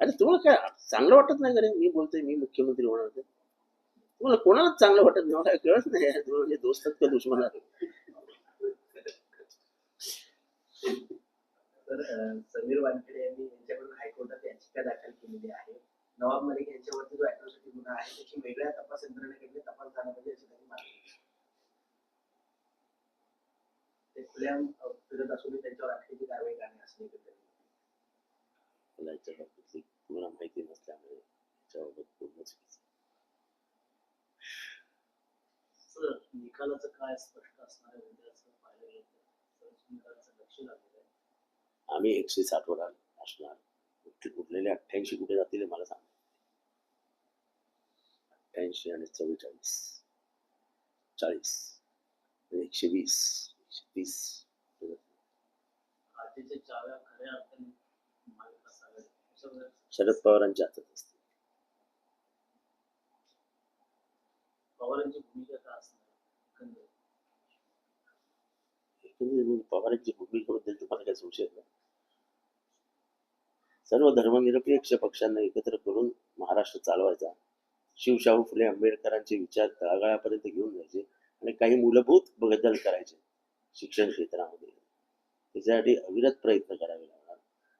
अरे तुम्हाला काय चांगलं वाटत नाही का मी बोलतोय मी मुख्यमंत्री होणार तुम्हाला कोणालाच चांगलं वाटत नाही? मला कळत नाही. तुम्हाला तुम्ही म्हणजे दोस्त का दुश्मन समीर वानखेडे यांनी यांच्याकडून हायकोर्टात याचिका दाखल केलेली आहे. नवाब मलिक यांच्यावरती जो अॅट्रॉसिटी गुन्हा आहे त्याची वेगळ्या तपास यंत्रणेकडे तपास झाला पाहिजे अशी त्यांनी मागणी केली. ते खुल्या फिरत असून त्यांच्यावर अटकेची कारवाई करणे असं देखील त्यांनी मला याच्या बाबतीतली तुम्हाला माहिती नसल्यामुळे याच्याबाबत पूर्ण चुकीचं सर निकालाचं काय स्पष्ट असणार आहे? म्हणजे असं पाहिलं गेलं तर सर्वोच्च न्यायालयाचं लक्ष लागलेलं आहे. आम्ही एकशे साठ वर असणार. उरले- उरलेले अठ्ठ्याऐंशी कुठे जातील मला सांग. अठ्ठ्याऐंशी आणि चव्वेचाळीस. चाळीस. एकशे वीस. एकशे तीस. आजीच्या चाव्या खऱ्या अर्थाने शरद पवारांच्या हातात असते पवारांची भूमिका काय असणार? एकंदरीत. एकंदरीत म्हणजे भूमिकेबद्दल तुम्हाला काय संशय? सर्व धर्मनिरपेक्ष पक्षांना एकत्र करून महाराष्ट्र चालवायचा. शिवशाहू फुले आंबेडकरांचे विचार तळागाळापर्यंत घेऊन जायचे आणि काही मूलभूत बदल करायचे शिक्षण क्षेत्रामध्ये. त्याच्यासाठी अविरत प्रयत्न करावे लागणार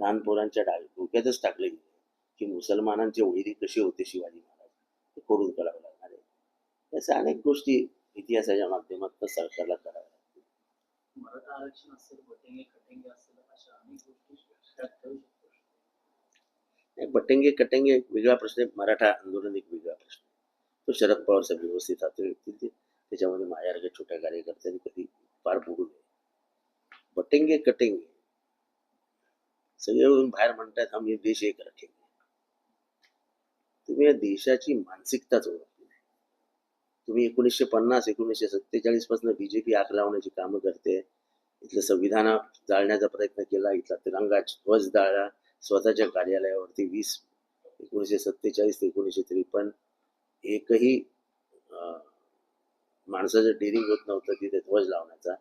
लहान पोरांच्या डा डोक्यातच टाकले गेले. की मुसलमानांचे वैरी कसे होते शिवाजी महाराज? ते खोडून काढावे लागणार आहे. अशा अनेक गोष्टी इतिहासाच्या माध्यमातून सरकारला कराव्या लागतील. मराठा आरक्षण असेल बटेंगे कटेंगे एक वेगळा प्रश्न आहे. मराठा आंदोलन एक वेगळा प्रश्न आहे. तो शरद पवार साहेब व्यवस्थित हाताळतील ते त्याच्यामध्ये माझ्यासारख्या छोट्या कार्यकर्त्यांनी कधी पार पडू नये. बटेंगे कटेंगे. सगळे येऊन बाहेर म्हणतात आम्ही देश एक राखेल तुम्ही या देशाची मानसिकताच ओळखली नाही. तुम्ही एकोणीसशे पन्नास एकोणीसशे सत्तेचाळीसपासून बीजेपी आग लावण्याची कामं करते. इथलं संविधान जाळण्याचा प्रयत्न केला इथला तिरंगा ध्वज जाळला स्वतःच्या कार्यालयावरती वीस एकोणीसशे सत्तेचाळीस ते एकोणीसशे त्रेपन्न एकही अं, माणसाचं डेअरिंग होत नव्हतं तिथे ध्वज लावण्याचा.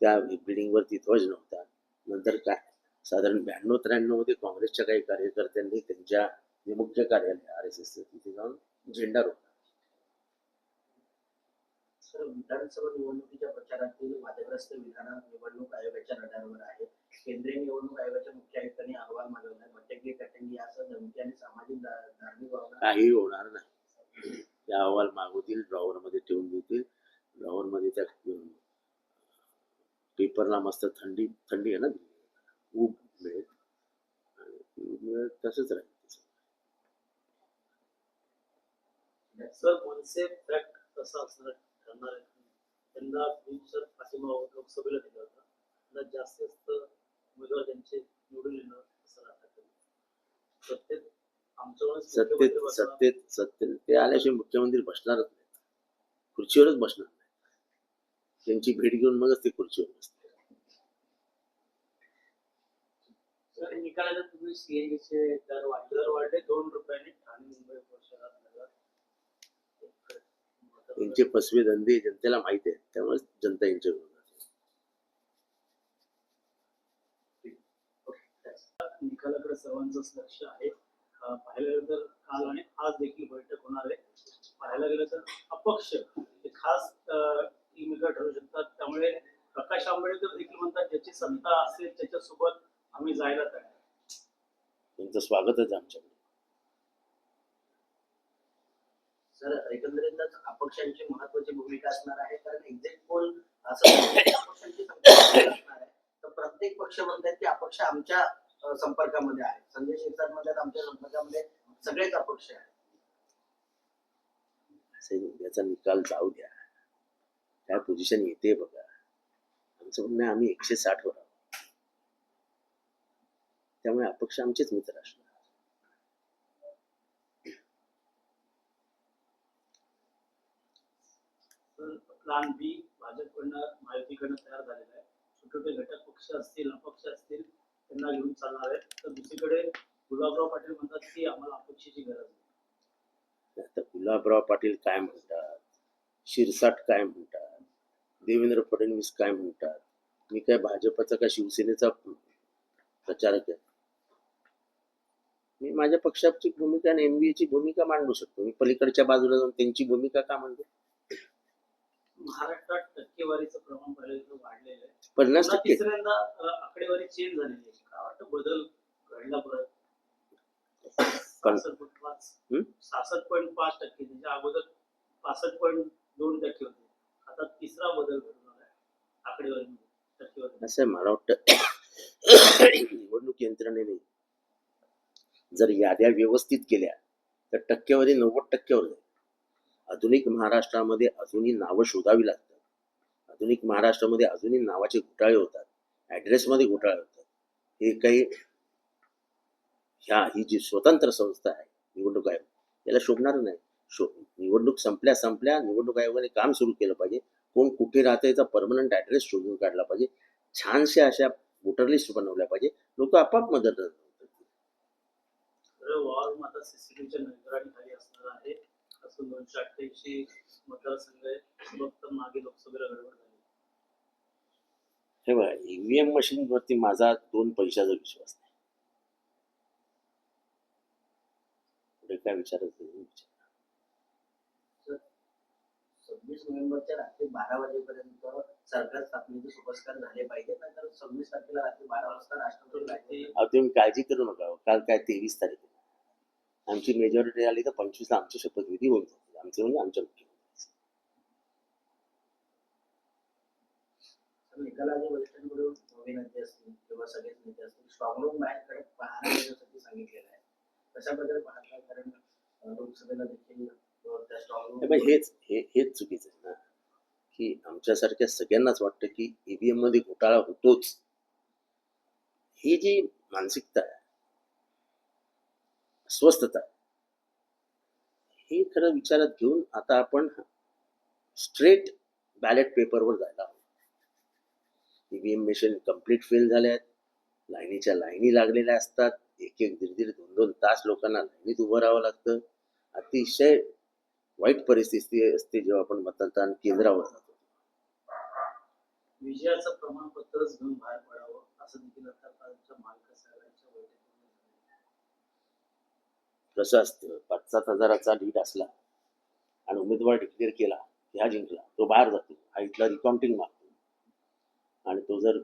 त्या बिल्डिंगवरती ध्वज नव्हता. नंतर काय? साधारण ब्याण्णव त्र्याण्णवमध्ये काँग्रेसच्या काही कार्यकर्त्यांनी त्यांच्या जे मुख्य कार्यालय आर एस एस तिथे जाऊन झेंडा रोखला विधानसभा निवडणुकीच्या प्रचारातील वादग्रस्त विधान निवडणूक आयोगाच्या रडारवर आहे. केंद्रीय निवडणूक आयोगाच्या मुख्य आयुक्तांनी अहवाल मागवला. बटेंगे कटेंगे यासह धमकी आणि सामाजिक धार्मिक भावना काही होणार नाही. त्या अहवाल मागवतील ड्रॉवर मध्ये ठेवून देतील. ड्रॉवर मध्ये त्या पेपरला मस्त थंडी थंडी आहे ना ऊब मिळेल आणि तसंच राहील. सर मनसे फॅक्ट कसा असणार ठरणार आहे? त्यांना सर पाठिंबा लोकसभेला दिला होता. त्यांना जास्तीत उमेदवार त्यांचे निवडून येणं असं सत्तेत सत्तेत सत्तेत सत्तेत. ते आल्याशिवाय मुख्यमंत्री बसणारच नाही खुर्चीवरच बसणार नाही त्यांची भेट घेऊन मगच ते खुर्चीवर बसतील. निकालाला तुम्ही सीएनजीचे दर वाढले दर वाढले दोन रुपयाने ठाणे मुंबई शहरात नगर त्यांचे फसवे धंदे जनतेला माहिती आहे त्यामुळे जनता यांच्या. निकालाकडे सर्वांचंच लक्ष आहे. पाहायला गेलं तर काल आणि आज देखील बैठक होणार आहे. पाहायला गेलं तर अपक्ष हे खास भूमिका ठरू शकतात. त्यामुळे प्रकाश आंबेडकर देखील म्हणतात ज्याची सत्ता असेल त्याच्यासोबत आम्ही जायला तयार आहे. त्यांचं स्वागतच आहे आमच्याकडे. सर एकंदरीतच अपक्षांची महत्वाची भूमिका असणार आहे कारण एक्झिट पोल असं अपक्षांची संख्या जास्त असणार आहे. तर प्रत्येक पक्ष म्हणतात की अपक्ष आमच्या संपर्कामध्ये आहे. संजय शिरसाट म्हणतात आमच्या संपर्कामध्ये सगळेच अपक्ष आहेत. असे याचा निकाल जाऊ द्या. काय पोझिशन येते बघा. आमचं म्हणणं आहे, आम्ही एकशे साठ वर त्यामुळे अपक्ष आमचेच मित्र असणार. तर प्लान बी भाजपकडनं महायुतीकडनं तयार झालेला आहे. छोटे छोटे घटक पक्ष असतील अपक्ष असतील त्यांना घेऊन चालणार आहे. तर दुसरीकडे गुलाबराव पाटील म्हणतात की आम्हाला अपक्षाची गरज नाही. आता गुलाबराव पाटील काय म्हणतात? शिरसाट काय म्हणतात? देवेंद्र फडणवीस काय म्हणतात? मी काय भाजपचा का शिवसेनेचा प्रचारक आहे? मी माझ्या पक्षाची भूमिका आणि एनबीए ची भूमिका मांडू शकतो. मी पलीकडच्या बाजूला जाऊन त्यांची भूमिका का मांडतो महाराष्ट्रात टक्केवारीचं प्रमाण पहिल्यांदा वाढलेलं आहे. पन्नास टक्के. तिसऱ्यांदा आकडेवारी चेंज झालेली आहे. काय वाटतं? बदल घडला परत सहासष्ट पॉईंट पाच? सहासष्ट पॉईंट पाच टक्के. त्याच्या अगोदर पासष्ट पॉईंट दोन टक्के होते. आता तिसरा बदल घडणार आहे आकडेवारीमध्ये टक्केवारी असं मला वाटतं. निवडणूक यंत्रणेने जर याद्या व्यवस्थित केल्या तर टक्केवारी नव्वद टक्क्यावर जाईल आधुनिक महाराष्ट्रामध्ये अजूनही नावं शोधावी लागतात. आधुनिक महाराष्ट्रामध्ये अजूनही नावाचे घोटाळे होतात. ॲड्रेसमध्ये घोटाळे होतात. हे काही ह्या ही जी स्वतंत्र संस्था आहे निवडणूक आयोग याला शोभणार नाही. शो निवडणूक संपल्या संपल्या निवडणूक आयोगाने काम सुरू केलं पाहिजे. कोण कुठे राहतं याचा परमनंट ॲड्रेस शोधून काढला पाहिजे. छानशा अशा वोटर लिस्ट बनवल्या पाहिजे. लोक आपाप मदत करतात तर वॉर माता सीसीटीव्हीच्या निगराणीखाली असणार आहे असं दोनशे अठ्ठ्याऐंशी मतदारसंघ आहे फक्त मागे लोकसभेला गडबड झाली हे बघा ईव्हीएम मशीन वरती माझा दोन पैशाचा विश्वास नाही पुढे काय विचारायचं विचारा. सव्वीस नोव्हेंबरच्या रात्री बारा वाजेपर्यंत सरकार स्थापनेचे सुपस्कार झाले पाहिजे नाहीतर सव्वीस तारखेला रात्री बारा वाजता राष्ट्रपती राजवट अहो तुम्ही काळजी करू नका हो. काल काय तेवीस तारीख आहे. आमची मेजॉरिटी आली तर पंचवीसला आमची शपथविधी होऊन जाते आमचे म्हणजे आमच्या हेच हेच चुकीचं आहे ना की आमच्यासारख्या सगळ्यांनाच वाटतं की ईव्हीएममध्ये घोटाळा होतोच. ही जी मानसिकता आहे स्वस्थता हे खरं विचारात घेऊन आता आपण स्ट्रेट बॅलेट पेपरवर जायला हवं. ईव्हीएम मशीन कंप्लीट फेल झाल्या आहेत लाईनीच्या लाईनी लागलेल्या असतात. एक एक दीड दीड दोन दोन तास लोकांना लाईनीत उभं राहावं लागतं. अतिशय वाईट परिस्थिती असते जेव्हा आपण मतदान केंद्रावर जातो. विजयाचं प्रमाणपत्रच घेऊन बाहेर पडावं असं देखील आता मालक कसं असतं. पाच सात हजाराचा लीड असला आणि उमेदवार डिक्लेअर केला की हा जिंकला तो बाहेर जातो. हा इथला रिकाउंटिंग मागतो. आणि तो जर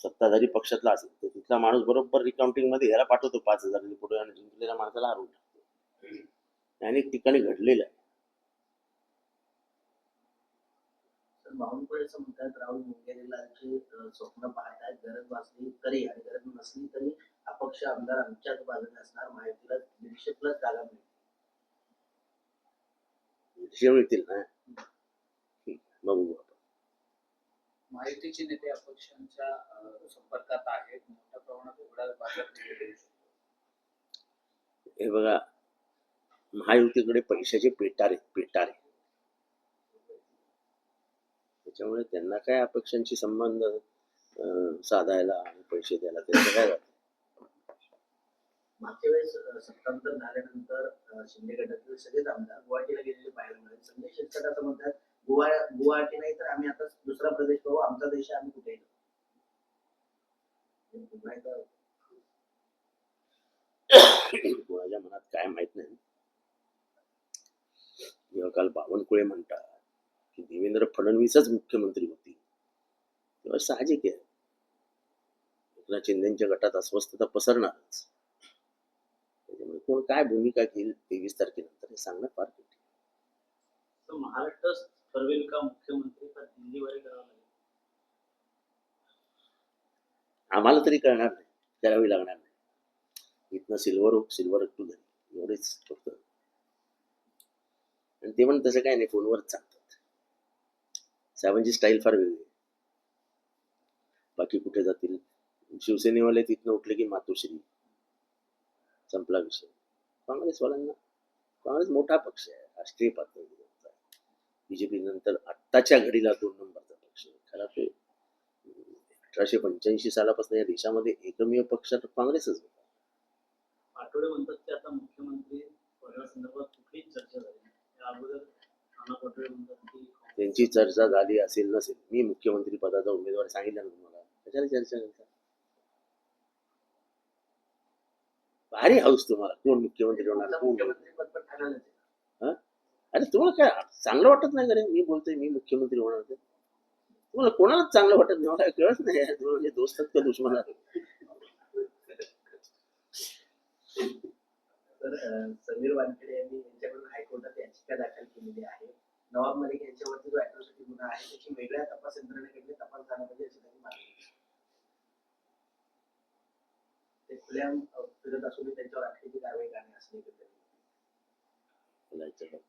सत्ताधारी पक्षातला असेल तर तिथला माणूस बरोबर रिकाउंटिंगमध्ये ह्याला पाठवतो. पाच हजार पुढे आणि जिंकलेल्या माणसाला हरवून टाकतो. अनेक ठिकाणी घडलेलं आहे. तर बावनकुळे असं म्हणतात राहुल मुंगेरीलाची स्वप्न पाहतायत गरज वाचली तरी आणि गरज नसली तरी अपक्ष आमदार आमच्याच बाजूने असणार माहितीला दीडशे प्लस मिळतील विषय मिळतील ना? ठीक, बघू आपण. माहितीचे नेते अपक्षांच्या संपर्कात आहेत. मोठ्या प्रमाणात बाजार शकतो. हे बघा महायुतीकडे पैशाचे पेटारे पेटारे. त्याच्यामुळे त्यांना काय अपेक्षांशी संबंध अं, साधायला आणि पैसे द्यायला त्यांचं काय जातं मागच्या वेळेस सत्तांतर झाल्यानंतर शिंदे गटातील सगळेच आमदार गुवाहाटीला गेलेले पाहायला मिळाले. संजय शिरसाट असं म्हणतात गुवा गुवाहाटी नाही तर आम्ही आता दुसरा प्रदेश पाहू आमचा देश आम्ही कुठेही जाऊ." मनात काय माहीत नाही. जेव्हा काल बावनकुळे म्हणतात की देवेंद्र फडणवीसच मुख्यमंत्री होती तेव्हा साहजिक आहे. एकनाथ शिंदेच्या गटात अस्वस्थता पसरणारच. कोण काय भूमिका घेईल तेवीस तारखेनंतर हे सांगणं फार कठीण महाराष्ट्र ठरवेल का मुख्यमंत्री दिल्लीवर आम्हाला तरी कळणार नाही. करावी लागणार नाही. इथनं सिल्वर ओक सिल्वर टू घरी. एवढेच फक्त. आणि ते पण तसं काय नाही फोनवरच सांगतात साहेबांची स्टाईल फार वेगळी आहे. बाकी कुठे जातील? शिवसेनेवाले तिथनं उठले की मातोश्री. संपला विषय. काँग्रेसवाल्यांना काँग्रेस मोठा पक्ष आहे राष्ट्रीय पातळीवरचा बीजेपी नंतर आत्ताच्या घडीला दोन नंबरचा पक्ष आहे. खरा ते अठराशे पंच्याऐंशी सालापासून या देशामध्ये एकमेव पक्ष तर काँग्रेसच होता. आठवडे म्हणतात की आता मुख्यमंत्री पदासंदर्भात कुठलीच चर्चा झाली त्या अगोदर नाना पटोले म्हणतात की त्यांची चर्चा झाली असेल नसेल. मी मुख्यमंत्री पदाचा उमेदवार सांगितला ना तुम्हाला कशाला चर्चा करता. भारी हाऊस तुम्हाला. कोण मुख्यमंत्री होणार कोण. अरे तुम्हाला काय चांगलं वाटत नाही का रे? मी बोलतोय मी मुख्यमंत्री होणार ते तुम्हाला कोणालाच चांगलं वाटत नाही? मला कळत नाही. दोस्तात का दुश्मन? समीर वानखेडे यांनी यांच्याकडून हायकोर्टात याचिका दाखल केलेली आहे. नवाब मलिक यांच्यावरती जो अॅट्रॉसिटी गुन्हा आहे त्याची वेगळ्या तपास यंत्रणेकडे तपास झाला पाहिजे अशी त्यांनी मागणी केली. ते खुल्या फिरत असून त्यांच्यावर अटकेची कारवाई करणे असं एकंदरीत. बोलायचं.